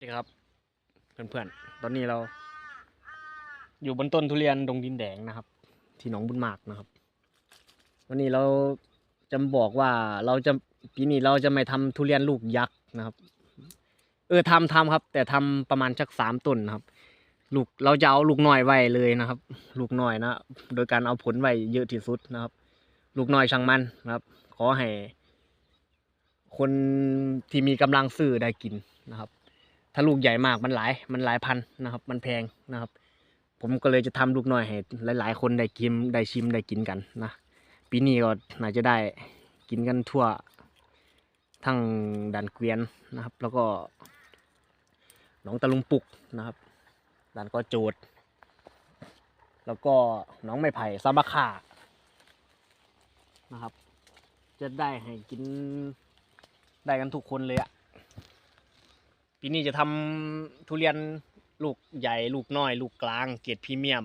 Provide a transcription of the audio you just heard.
สวัสดีครับเพื่อนๆ ตอนนี้เรา อยู่บนต้นทุเรียนดงดินแดงนะครับ ที่หนองบุญมากนะครับ วันนี้เราจะบอกว่าเราจะปีนี้เราจะไม่ทำทุเรียนลูกยักษ์นะครับ เออทำทำครับ แต่ทำประมาณสักสามต้นนะครับ ลูกเราจะเอาลูกหน้อยไว้เลยนะครับ ลูกหน้อยนะโดยการเอาผลไว้เยอะที่สุดนะครับ ลูกหน้อยช่างมันนะครับ ขอให้คนที่มีกำลังซื้อได้กินนะครับาลูกใหญ่มากมันหลายมันหลายพันนะครับ มันแพงนะครับ ผมก็เลยจะทำลูกน้อยให้หลายๆ คนได้กินได้ชิมได้กินกันนะปีนี้ก็น่าจะได้กินกันทั่วทั้งด่านเกวียนนะครับ แล้วก็หนองตะลุงปุกนะครับด่านก็โจด แล้วก็หน้องไม้ไผ่ซาบะขานะครับ จะได้ให้กินได้กันทุกคนเลยอะ ปีนี้จะทำทุเรียนลูกใหญ่ลูกน้อย ลูกกลาง เกรดพรีเมียม